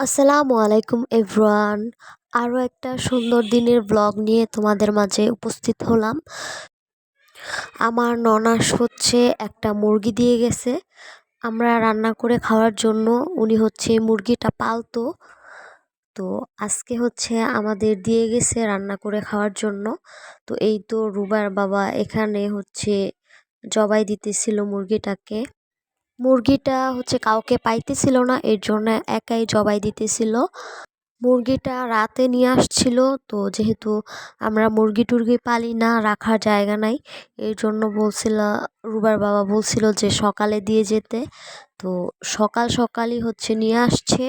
আসসালামু আলাইকুম এভরিওয়ান। আরও একটা সুন্দর দিনের ব্লগ নিয়ে তোমাদের মাঝে উপস্থিত হলাম। আমার ননাস হচ্ছে একটা মুরগি দিয়ে গেছে। আমরা রান্না করে খাওয়ার জন্য উনি হচ্ছে মুরগিটা পালতো। তো আজকে হচ্ছে আমাদের দিয়ে গেছে রান্না করে খাওয়ার জন্য। তো এই তো রুবার বাবা এখানে হচ্ছে জবাই দিতেছিল মুরগিটাকে। মুরগিটা হচ্ছে কাউকে পাইতেছিল না, এর জন্য একাই জবাই দিতেছিল। মুরগিটা রাতে নিয়ে আসছিল, তো যেহেতু আমরা মুরগি টুরগি পালি না, রাখার জায়গা নাই, এর জন্য বলছিল, রুবার বাবা বলছিল যে সকালে দিয়ে যেতে। তো সকাল সকালই হচ্ছে নিয়ে আসছে।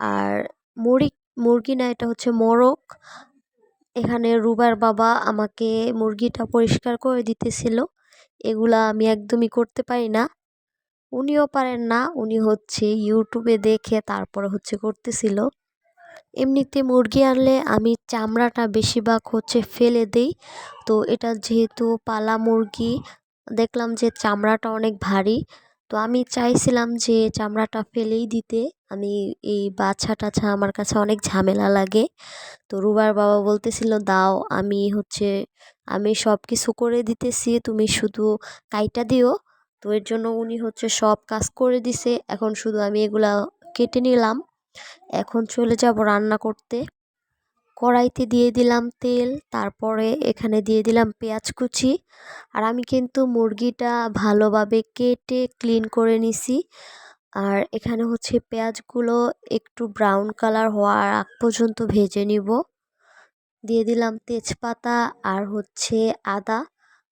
আর মুরগি মুরগি না, এটা হচ্ছে মোরগ। এখানে রুবার বাবা আমাকে মুরগিটা পরিষ্কার করে দিতেছিল। এগুলা আমি একদমই করতে পারি না। উনিও পারেন না। উনি হচ্ছে ইউটিউবে দেখে তারপরে হচ্ছে করতেছিল। এমনিতে মুরগি আনলে আমি চামড়াটা বেশিরভাগ হচ্ছে ফেলে দেই। তো এটা যেহেতু পালা মুরগি, দেখলাম যে চামড়াটা অনেক ভারী। তো আমি চাইছিলাম যে চামড়াটা ফেলেই দিতে। আমি এই বাছা টাছা আমার কাছে অনেক ঝামেলা লাগে। তো রুবার বাবা বলতেছিল, দাও, আমি হচ্ছে, আমি সব কিছু করে দিতেছি। তুমি শুধু কাইটা দিও। তো এর জন্য উনি হচ্ছে সব কাজ করে দিছে। এখন শুধু আমি এগুলা কেটে নিলাম। এখন চলে যাব রান্না করতে। কড়াইতে দিয়ে দিলাম তেল, তারপরে এখানে দিয়ে দিলাম পেঁয়াজ কুচি। আর আমি কিন্তু মুরগিটা ভালোভাবে কেটে ক্লিন করে নিছি। আর এখানে হচ্ছে পেঁয়াজগুলো একটু ব্রাউন কালার হওয়ার আগ পর্যন্ত ভেজে নিব। দিয়ে দিলাম তেজপাতা আর হচ্ছে আদা।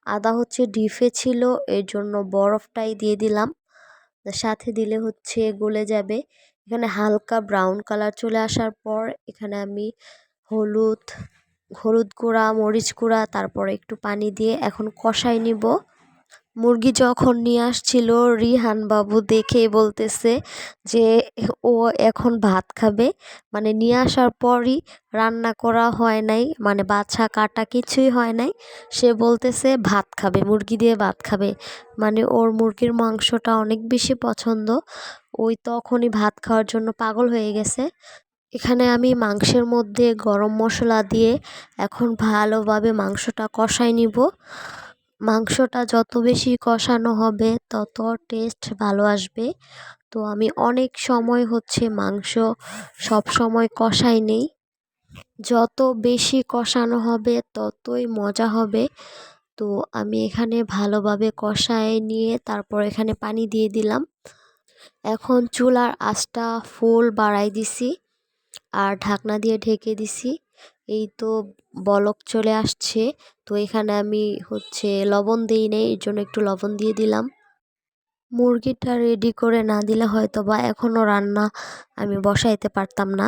আদা হচ্ছে ডিফে ছিল, এর জন্য বরফটাই দিয়ে দিলাম। সাথে দিলে হচ্ছে গলে যাবে। এখানে হালকা ব্রাউন কালার চলে আসার পর এখানে আমি হলুদ হলুদ গুঁড়া, মরিচ গুঁড়া, তারপরে একটু পানি দিয়ে এখন কষাই নিব। মুরগি যখন নিয়ে আসছিল, রিহান বাবু দেখে বলতেছে যে, ও এখন ভাত খাবে। মানে নিয়ে আসার পরই রান্না করা হয় নাই মানে বাছা কাটা কিছুই হয় নাই। সে বলতেছে, ভাত খাবে, মুরগি দিয়ে ভাত খাবে। মানে ওর মুরগির মাংসটা অনেক বেশি পছন্দ। ওই তখনই ভাত খাওয়ার জন্য পাগল হয়ে গেছে। এখানে আমি মাংসের মধ্যে গরম মশলা দিয়ে এখন ভালোভাবে মাংসটা কষাই নিব। মাংসটা যত বেশি কষানো হবে, তত টেস্ট ভালো আসবে। তো আমি অনেক সময় হচ্ছে মাংস সব সময় কষাই নেই। যত বেশি কষানো হবে, ততই মজা হবে। তো আমি এখানে ভালোভাবে কষায় নিয়ে তারপর এখানে পানি দিয়ে দিলাম। এখন চুলার আঁচটা ফুল বাড়াই দিছি আর ঢাকনা দিয়ে ঢেকে দিছি। এই তো বলক চলে আসছে। তো এখানে আমি হচ্ছে লবণ দিই নেই, এর জন্য একটু লবণ দিয়ে দিলাম। মুরগিটা রেডি করে না দিলে হয়তো বা এখনও রান্না আমি বসাইতে পারতাম না।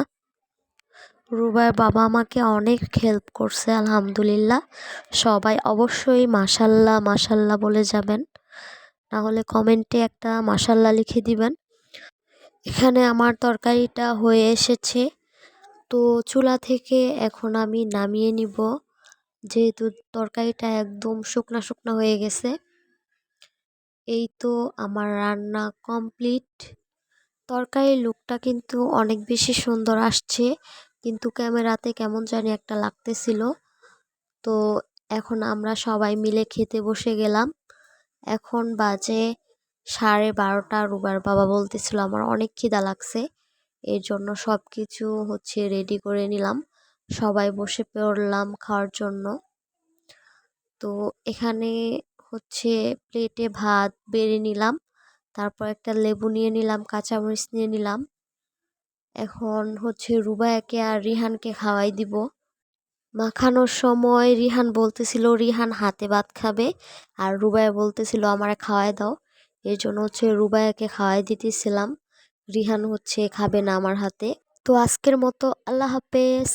রুবাই বাবা আমাকে অনেক হেল্প করছে, আলহামদুলিল্লাহ। সবাই অবশ্যই মাসাল্লাহ মাসাল্লাহ বলে যাবেন। না হলে কমেন্টে একটা মাসাল্লাহ লিখে দিবেন। এখানে আমার তরকারিটা হয়ে এসেছে। তো চুলা থেকে এখন আমি নামিয়ে নিব। যেহেতু তরকারিটা একদম শুকনা শুকনা হয়ে গেছে। এই তো আমার রান্না কমপ্লিট। তরকারির লুকটা কিন্তু অনেক বেশি সুন্দর আসছে, কিন্তু ক্যামেরাতে কেমন জানি একটা লাগতেছিল। তো এখন আমরা সবাই মিলে খেতে বসে গেলাম। এখন বাজে সাড়ে বারোটা, রুবার বাবা বলতেছিল, আমার অনেক খিদা লাগছে। এর জন্য সব কিছু হচ্ছে রেডি করে নিলাম। সবাই বসে পড়লাম খাওয়ার জন্য। তো এখানে হচ্ছে প্লেটে ভাত বেড়ে নিলাম, তারপর একটা লেবু নিয়ে নিলাম, কাঁচামরিচ নিয়ে নিলাম। এখন হচ্ছে রুবায়াকে আর রিহানকে খাওয়াই দিব। মাখানোর সময় রিহান বলতেছিল, রিহান হাতে ভাত খাবে। আর রুবায়া বলতেছিল, আমার খাওয়াই দাও। এর জন্য হচ্ছে রুবায়াকে খাওয়াই দিতেছিলাম। রিহান হচ্ছে খাবে না আমার হাতে। তো আজকের মতো আল্লাহ হাফেজ।